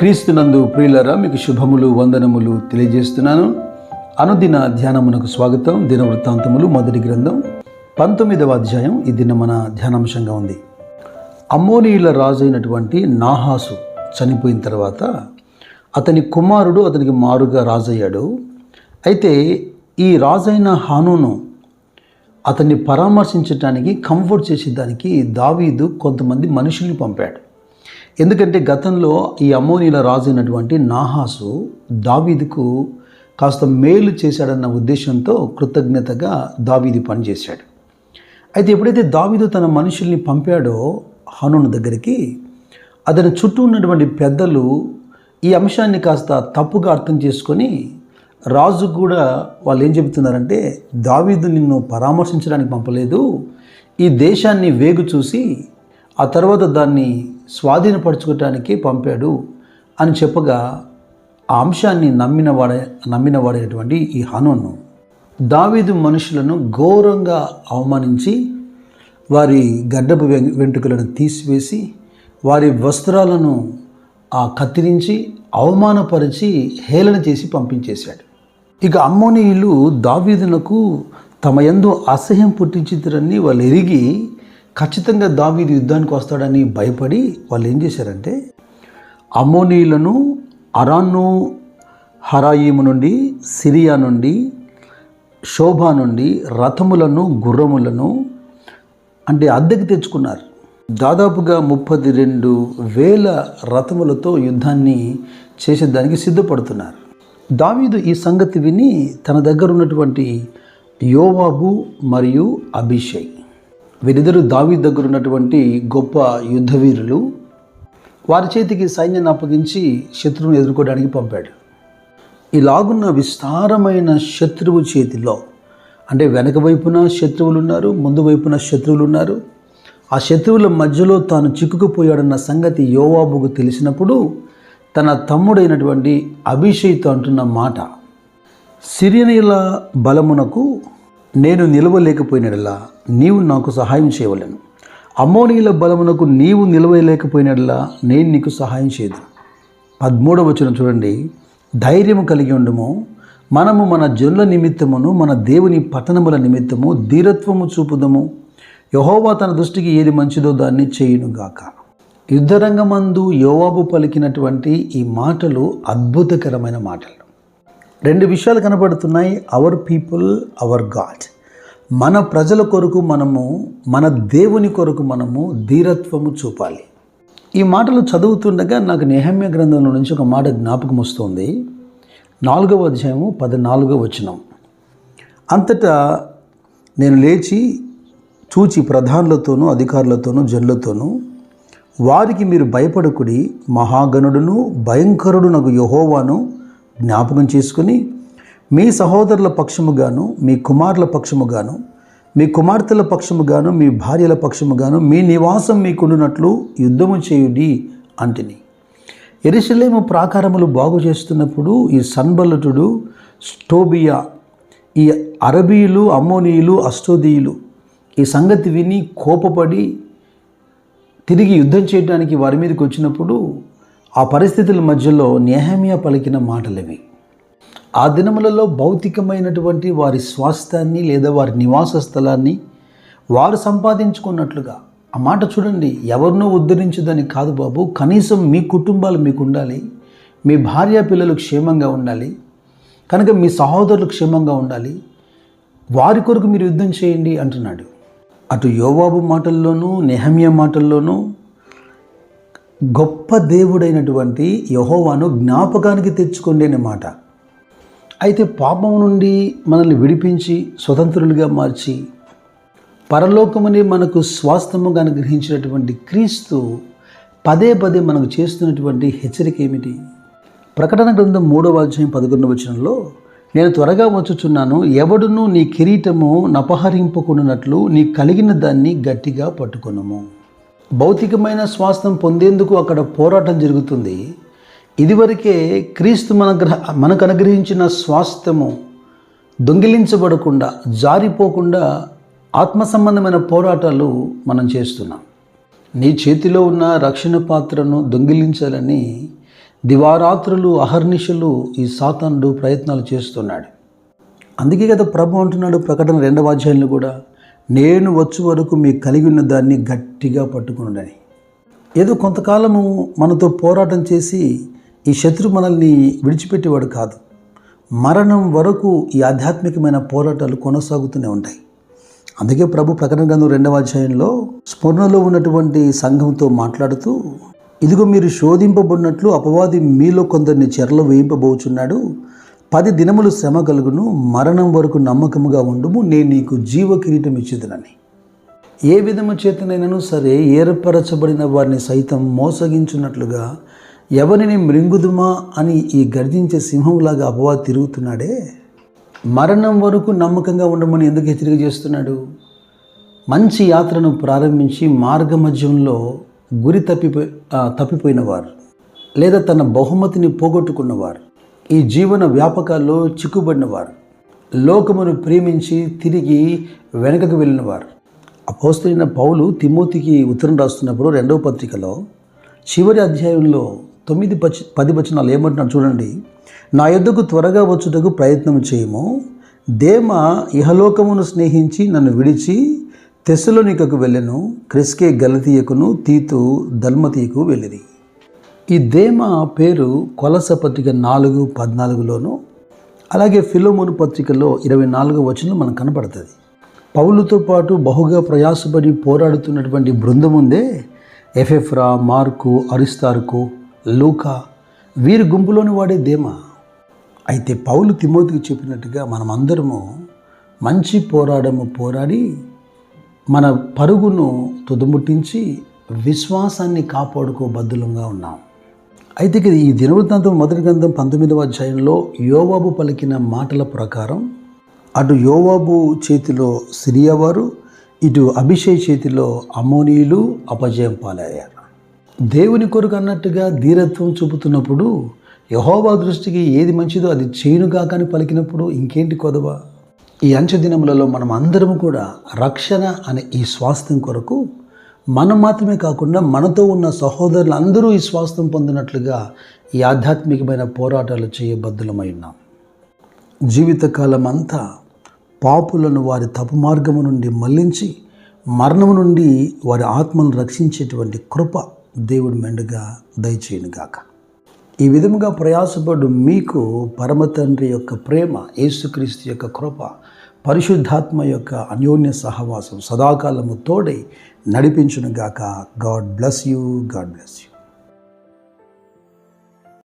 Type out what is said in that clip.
క్రీస్తునందు ప్రియులరా మీకు శుభములు వందనములు తెలియజేస్తున్నాను. అనుదిన ధ్యానమునకు స్వాగతం. దిన వృత్తాంతములు మొదటి గ్రంథం పంతొమ్మిదవ అధ్యాయం. ఈ దిన మన ధ్యానాంశంగా ఉంది. అమ్మోనీయుల రాజు అయినటువంటి నాహాసు చనిపోయిన తర్వాత అతని కుమారుడు అతనికి మారుగా రాజయ్యాడు. అయితే ఈ రాజైన హానును అతన్ని పరామర్శించడానికి కంఫర్ట్ చేసేదానికి దావీదు కొంతమంది మనుషుల్ని పంపాడు. ఎందుకంటే గతంలో ఈ అమోనీల రాజు అయినటువంటి నాహాసు దావీదుకు కాస్త మేలు చేశాడన్న ఉద్దేశంతో కృతజ్ఞతగా దావీది పనిచేశాడు. అయితే ఎప్పుడైతే దావీదు తన మనుషుల్ని పంపాడో హనును దగ్గరికి అతని చుట్టూ ఉన్నటువంటి పెద్దలు ఈ అంశాన్ని కాస్త తప్పుగా అర్థం చేసుకొని రాజు కూడా వాళ్ళు ఏం చెబుతున్నారంటే దావీదు నిన్ను పరామర్శించడానికి పంపలేదు. ఈ దేశాన్ని వేగు చూసి ఆ తర్వాత దాన్ని స్వాధీనపరచుకోవటానికి పంపాడు అని చెప్పగా ఆ అంశాన్ని నమ్మిన వాడే నమ్మిన ఈ హనును దావీదు మనుషులను ఘోరంగా అవమానించి వారి గడ్డపు వెం- వెంట్రుకలను తీసివేసి వారి వస్త్రాలను ఆ కత్తిరించి అవమానపరిచి హేళన చేసి పంపించేశాడు. ఇక అమ్మోనీయులు దావీదునకు తమ యందు అసహ్యం పుట్టించిద్దరని వాళ్ళు ఎరిగి ఖచ్చితంగా దావీదు యుద్ధానికి వస్తాడని భయపడి వాళ్ళు ఏం చేశారంటే అమోనీలను అరాను హరాయిము నుండి సిరియా నుండి శోభా నుండి రథములను గుర్రములను అంటే అద్దెకి తెచ్చుకున్నారు. దాదాపుగా ముప్పది రెండు వేల రథములతో యుద్ధాన్ని చేసేదానికి సిద్ధపడుతున్నారు. దావీదు ఈ సంగతి విని తన దగ్గర ఉన్నటువంటి యోవాబు మరియు అభిషేక్ వీరిద్దరు దావి దగ్గర ఉన్నటువంటి గొప్ప యుద్ధవీరులు వారి చేతికి సైన్యాన్ని అప్పగించి శత్రువును ఎదుర్కోవడానికి పంపాడు. ఇలాగున్న విస్తారమైన శత్రువు చేతిలో అంటే వెనక వైపున శత్రువులు ఉన్నారు ముందు వైపున శత్రువులు ఉన్నారు ఆ శత్రువుల మధ్యలో తాను చిక్కుకుపోయాడన్న సంగతి యోవాబుకు తెలిసినప్పుడు తన తమ్ముడైనటువంటి అభిషేక్తో అంటున్న మాట సిరియనీల బలమునకు నేను నిలవలేకపోయినలా నీవు నాకు సహాయం చేయవలను. అమ్మోనీల బలమునకు నీవు నిలవలేకపోయినలా నేను నీకు సహాయం చేయదు. పదమూడవ వచనం చూడండి. ధైర్యము కలిగి ఉండము. మనము మన జనుల నిమిత్తమును మన దేవుని పట్టణముల నిమిత్తము ధీరత్వము చూపుదము. యహోవా తన దృష్టికి ఏది మంచిదో దాన్ని చేయునుగాక. యుద్ధరంగమందు యోవాబు పలికినటువంటి ఈ మాటలు అద్భుతకరమైన మాటలు. రెండు విషయాలు కనబడుతున్నాయి. అవర్ పీపుల్ అవర్ గాడ్ మన ప్రజల కొరకు మనము మన దేవుని కొరకు మనము ధీరత్వము చూపాలి. ఈ మాటలు చదువుతుండగా నాకు నేహమ్య గ్రంథంలో నుంచి ఒక మాట జ్ఞాపకం వస్తుంది. నాలుగవ అధ్యాయము పద్నాలుగవ వచనం. అంతటా నేను లేచి చూచి ప్రధానులతోనూ అధికారులతోనూ జనులతోనూ వారికి మీరు భయపడకుడి మహాగణుడును భయంకరుడు నాకు యహోవాను జ్ఞాపకం చేసుకుని మీ సహోదరుల పక్షముగాను మీ కుమారుల పక్షముగాను మీ కుమార్తెల పక్షముగాను మీ భార్యల పక్షముగాను మీ నివాసం మీకుండునట్లు యుద్ధము చేయుడి అంటిని. ఎరిశలేము ప్రాకారములు బాగు చేస్తున్నప్పుడు ఈ సన్బలటుడు స్టోబియా ఈ అరబీయులు అమ్మోనీయులు అష్టోదీయులు ఈ సంగతి విని కోపపడి తిరిగి యుద్ధం చేయడానికి వారి మీదకి వచ్చినప్పుడు ఆ పరిస్థితుల మధ్యలో నెహమియా పలికిన మాటలవి. ఆ దినములలో భౌతికమైనటువంటి వారి స్వాస్థ్యాన్ని లేదా వారి నివాస స్థలాన్ని వారు సంపాదించుకున్నట్లుగా. ఆ మాట చూడండి ఎవరినో ఉద్ధరించదని కాదు బాబు కనీసం మీ కుటుంబాలు మీకు ఉండాలి మీ భార్య పిల్లలు క్షేమంగా ఉండాలి కనుక మీ సహోదరులు క్షేమంగా ఉండాలి వారి కొరకు మీరు యుద్ధం చేయండి అంటున్నాడు. అటు యోవాబు మాటల్లోనూ నెహమియా మాటల్లోనూ గొప్ప దేవుడైనటువంటి యహోవాను జ్ఞాపకానికి తెచ్చుకోండి అనే మాట. అయితే పాపం నుండి మనల్ని విడిపించి స్వతంత్రులుగా మార్చి పరలోకమని మనకు స్వాస్థముగా అనుగ్రహించినటువంటి క్రీస్తు పదే పదే మనకు చేస్తున్నటువంటి హెచ్చరిక ఏమిటి? ప్రకటన గ్రంథం మూడవ అధ్యాయం పదకొండవ వచనంలో నేను త్వరగా వచ్చుచున్నాను ఎవడును నీ కిరీటము నపహరింపకున్నట్లు నీ కలిగిన దాన్ని గట్టిగా పట్టుకునము. భౌతికమైన స్వాస్థ్యం పొందేందుకు అక్కడ పోరాటం జరుగుతుంది. ఇదివరకే క్రీస్తు మన గ్రహ మనకు అనుగ్రహించిన స్వాస్థ్యము దొంగిలించబడకుండా జారిపోకుండా ఆత్మ సంబంధమైన పోరాటాలు మనం చేస్తున్నాం. నీ చేతిలో ఉన్న రక్షణ పాత్రను దొంగిలించాలని దివారాత్రులు అహర్నిశలు ఈ సాతానుడు ప్రయత్నాలు చేస్తున్నాడు. అందుకే కదా ప్రభు అంటున్నాడు ప్రకటన రెండవ అధ్యాయంలో కూడా నేను వచ్చు వరకు మీకు కలిగి ఉన్న దాన్ని గట్టిగా పట్టుకునడని. ఏదో కొంతకాలము మనతో పోరాటం చేసి ఈ శత్రు మనల్ని విడిచిపెట్టేవాడు కాదు. మరణం వరకు ఈ ఆధ్యాత్మికమైన పోరాటాలు కొనసాగుతూనే ఉంటాయి. అందుకే ప్రభు ప్రకటన గ్రంథం రెండవ అధ్యాయంలో స్మరణలో ఉన్నటువంటి సంఘంతో మాట్లాడుతూ ఇదిగో మీరు శోధింపబడినట్లు అపవాది మీలో కొందరిని చెరలో వేయింపబోచున్నాడు. పది దినములు శ్రమ కలుగును మరణం వరకు నమ్మకముగా ఉండుము నేను నీకు జీవ కిరీటం ఇచ్చేదనని. ఏ విధము చేతనైనను సరే ఏర్పరచబడిన వారిని సైతం మోసగించున్నట్లుగా ఎవరిని మృంగుదుమా అని ఈ గర్జించే సింహంలాగా అపవా తిరుగుతున్నాడే? మరణం వరకు నమ్మకంగా ఉండమని ఎందుకు హెచ్చరిక చేస్తున్నాడు? మంచి యాత్రను ప్రారంభించి మార్గ మధ్యంలో గురి తప్పిపోయి తప్పిపోయిన వారు లేదా తన బహుమతిని పోగొట్టుకున్నవారు. ఈ జీవన వ్యాపకాల్లో చిక్కుబడినవారు. లోకమును ప్రేమించి తిరిగి వెనకకు వెళ్ళినవారు. అపోస్తైన పౌలు తిమోతికి ఉత్తరం రాస్తున్నప్పుడు రెండవ పత్రికలో చివరి అధ్యాయంలో తొమ్మిది పచి పది వచనాలు ఏమంటున్నాడు చూడండి. నా యొద్దకు త్వరగా వచ్చుటకు ప్రయత్నం చేయము. దేమ ఇహలోకమును స్నేహించి నన్ను విడిచి తెసలోనికకు వెళ్ళెను. క్రిస్కే గలతీయకును తీతు దల్మతీయకు వెళ్ళిరి. ఈ దేమ పేరు కొలస పత్రిక నాలుగు పద్నాలుగులోను అలాగే ఫిలోమోను పత్రికలో ఇరవై నాలుగు వచనం మనకు కనపడుతుంది. పౌలుతో పాటు బహుగా ప్రయాసపడి పోరాడుతున్నటువంటి బృందం ఉందే ఎఫెఫ్రా మార్కు అరిస్తార్కు లూకా వీరి గుంపులోని వాడే దేమ. అయితే పౌలు తిమోతికి చెప్పినట్టుగా మనమందరము మంచి పోరాడము పోరాడి మన పరుగును తుదముట్టించి విశ్వాసాన్ని కాపాడుకో బద్దులంగా ఉన్నాం. అయితే ఇది ఈ దినవృత్తాంతం మొదటి గ్రంథం పంతొమ్మిదవ అధ్యాయంలో యోవాబు పలికిన మాటల ప్రకారం అటు యోవాబు చేతిలో సిరియావారు ఇటు అభిషేక్ చేతిలో అమోనీయులు అపజయం పాలయ్యారు. దేవుని కొరకు అన్నట్టుగా ధీరత్వం చూపుతున్నప్పుడు యహోవా దృష్టికి ఏది మంచిదో అది చేయునుగా కానీ పలికినప్పుడు ఇంకేంటి కొదవ? ఈ అంచె దినములలో మనం అందరం కూడా రక్షణ అనే ఈ స్వాస్థ్యం కొరకు మనం మాత్రమే కాకుండా మనతో ఉన్న సహోదరులు అందరూ ఈ స్వాస్థ్యం పొందినట్లుగా ఈ ఆధ్యాత్మికమైన పోరాటాలు చేయబద్ధులమై ఉన్నాం. జీవితకాలం అంతా పాపులను వారి తప్పు మార్గము నుండి మళ్ళించి మరణము నుండి వారి ఆత్మను రక్షించేటువంటి కృప దేవుడు మెండుగా దయచేయనుగాక. ఈ విధముగా ప్రయాసపడు మీకు పరమతండ్రి యొక్క ప్రేమ యేసుక్రీస్తు యొక్క కృప పరిశుద్ధాత్మ యొక్క అన్యోన్య సహవాసం సదాకాలము తోడై నడిపించునుగాక. God bless you. God bless you.